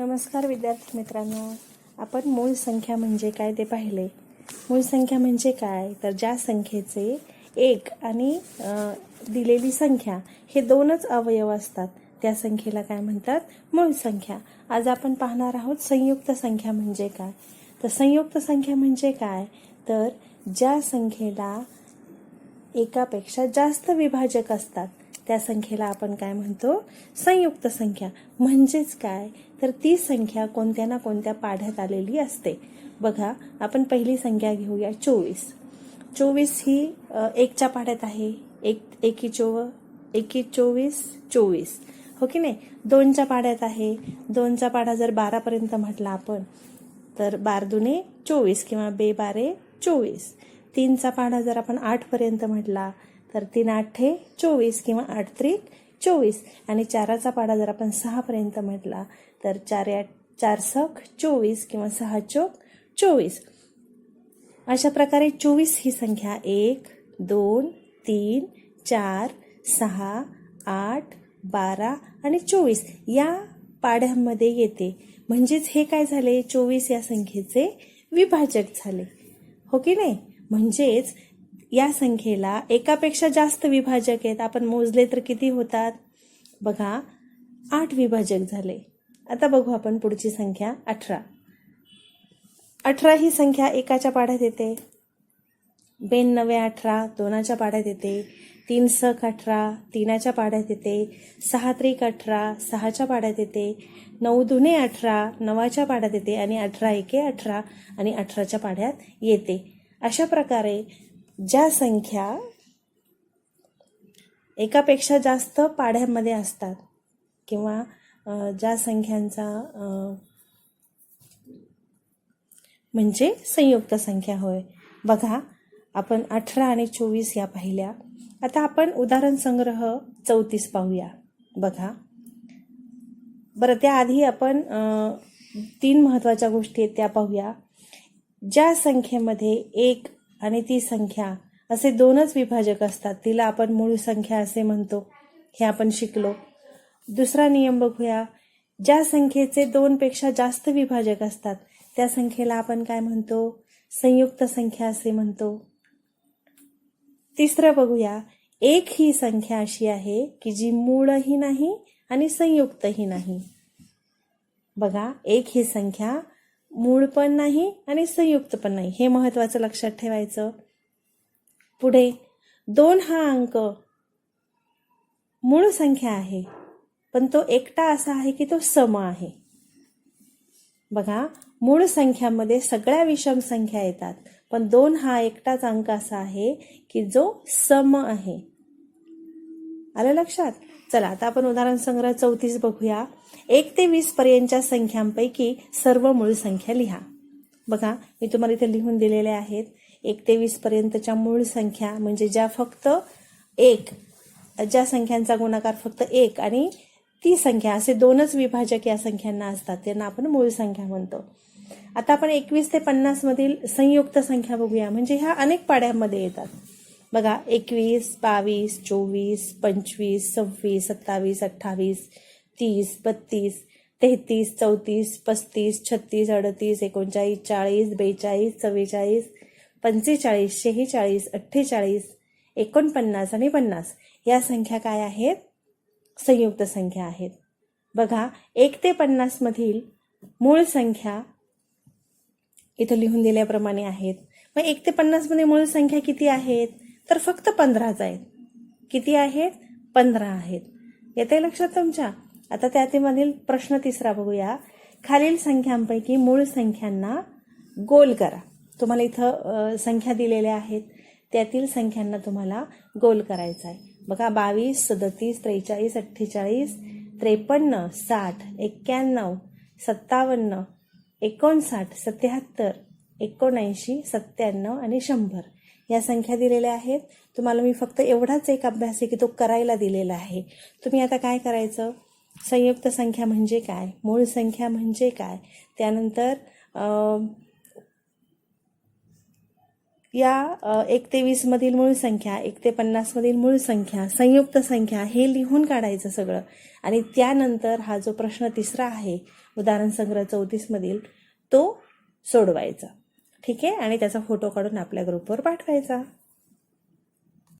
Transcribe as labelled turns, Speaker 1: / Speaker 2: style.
Speaker 1: नमस्कार विद्यार्थी मित्रांनो. आपण मूळ संख्या म्हणजे काय ते पाहिले. मूळ संख्या म्हणजे काय? तर ज्या संख्येचे एक आणि दिलेली संख्या हे दोनच अवयव असतात. त्या संख्येला काय म्हणतात? मूळ संख्या. आज आपण पाहणार आहोत संयुक्त संख्या म्हणजे काय. तर संयुक्त संख्या म्हणजे काय? तर ज्या संख्येला एकापेक्षा जास्त विभाजक असतात त्या संख्येला आपण काय म्हणतो? संयुक्त संख्या. म्हणजेच काय? तर ती संख्या कोणत्या ना कोणत्या पाढ्यात आलेली असते. बघा आपण पहिली संख्या घेऊया चोवीस. चोवीस ही एकच्या पाढ्यात आहे. एक एकी चोव एकी चोवीस चोवीस. हो की नाही? दोनच्या पाढ्यात आहे. दोनचा पाढा जर बारापर्यंत म्हटला आपण तर बार दुने चोवीस किंवा बे बारे चोवीस. तीनचा पाढा जर आपण आठपर्यंत म्हटला तर तीन आठे चोवीस किंवा आठ त्रिक चोवीस. आणि चाराचा पाढा जर आपण सहापर्यंत म्हटला तर चार आठ चार सख चोवीस किंवा सहा चोक चोवीस. अशा प्रकारे चोवीस ही संख्या एक दोन तीन चार सहा आठ बारा आणि चोवीस या पाढ्यांमध्ये येते. म्हणजेच हे काय झाले? चोवीस या संख्येचे विभाजक झाले. हो की नाही? म्हणजेच या संख्येला एकापेक्षा जास्त विभाजक आहेत. आपण मोजले तर किती होतात? बघा आठ विभाजक झाले. आता बघू आपण पुढची संख्या अठरा. अठरा ही संख्या एकाच्या पाढ्यात येते. बेन नवे अठरा दोनाच्या पाढ्यात येते. तीन सख अठरा तीनाच्या पाढ्यात येते. सहा त्रिक अठरा सहाच्या पाढ्यात येते. नऊ दुने अठरा नवाच्या पाढ्यात येते. आणि अठरा एके अठरा आणि अठराच्या पाढ्यात येते. अशा प्रकारे ज्या संख्या एकापेक्षा जास्त पाढ्यामध्ये असतात किंवा ज्या संख्यांचा म्हणजे संयुक्त संख्या होय. बघा आपण अठरा आणि चोवीस या पाहिल्या. आता आपण उदाहरण संग्रह चौतीस पाहूया. बघा. बरं त्याआधी आपण तीन महत्त्वाच्या गोष्टी आहेत त्या पाहूया. ज्या संख्येमध्ये एक आणि ती संख्या. असे दोनच विभाजक असतात. तिला आपण मूळ संख्या असे म्हणतो. हे आपण शिकलो. दुसरा नियम बघूया. ज्या संख्येचे दोनपेक्षा जास्त विभाजक असतात त्या संख्येला आपण काय म्हणतो? संयुक्त संख्या असे म्हणतो. तिसरं बघूया. एक ही संख्या अशी आहे की जी मूळही नाही आणि संयुक्तही नाही. बघा एक ही संख्या मूळ पण नाही आणि संयुक्त पण नाही. हे महत्वाचं लक्षात ठेवायचं. पुढे दोन हा अंक मूळ संख्या आहे पण तो एकटा असा आहे की तो सम आहे. बघा मूळ संख्यामध्ये सगळ्या विषम संख्या येतात पण दोन हा एकटाच अंक असा आहे की जो सम आहे. आलं लक्षात? चला आता आपण उदाहरण संग्रह चौतीस बघूया. एक ते वीस पर्यंतच्या संख्यांपैकी सर्व मूळ संख्या लिहा. बघा मी तुम्हाला इथे लिहून दिलेल्या आहेत. एक ते वीस पर्यंतच्या मूळ संख्या म्हणजे ज्या फक्त एक ज्या संख्यांचा गुणाकार फक्त एक आणि ती संख्या असे दोनच विभाजक या संख्यांना असतात. त्यांना आपण मूळ संख्या म्हणतो. आता आपण एकवीस ते पन्नास मधील संयुक्त संख्या बघूया. म्हणजे ह्या अनेक पाड्यांमध्ये येतात. बघा एकवीस बावीस चोवीस पंचवीस सव्वीस सत्तावीस अठ्ठावीस तीस बत्तीस तेहतीस चौतीस पस्तीस छत्तीस अडतीस एकोणचाळीस चाळीस बेचाळीस चव्वेचाळीस पंचेचाळीस शेहेचाळीस अठ्ठेचाळीस एकोणपन्नास आणि पन्नास या संख्या काय आहेत? संयुक्त संख्या आहेत. बघा एक ते पन्नास मधील मूळ संख्या इथं लिहून दिल्याप्रमाणे आहेत. मग एक ते पन्नासमध्ये मूळ संख्या किती आहेत? तर फक्त पंधराच आहेत. किती आहेत? पंधरा आहेत. येते लक्षात तुमच्या? आता त्यातील प्रश्न तिसरा बघूया. खालील संख्यांपैकी मूळ संख्यांना गोल करा. तुम्हाला इथं संख्या दिलेल्या आहेत. त्यातील संख्यांना तुम्हाला गोल करायचा आहे. बघा बावीस सदतीस त्रेचाळीस अठ्ठेचाळीस त्रेपन्न साठ एक्क्याण्णव सत्तावन्न एकोणसाठ सत्याहत्तर एकोणऐंशी सत्त्याण्णव आणि शंभर या संख्या दिलेल्या आहेत. तुम्हाला मी फक्त एवढाच एक अभ्यास आहे की तो करायला दिलेला आहे. तुम्ही आता काय करायचं? संयुक्त संख्या म्हणजे काय? मूळ संख्या म्हणजे काय? त्यानंतर या एक ते वीस मधील मूळ संख्या एक ते पन्नास मधील मूळ संख्या संयुक्त संख्या हे लिहून काढायचं सगळं. आणि त्यानंतर हा जो प्रश्न तिसरा आहे उदाहरण संग्रह चौतीसमधील तो सोडवायचा. ठीक आहे? आणि त्याचा फोटो काढून आपल्या ग्रुपवर पाठवायचा.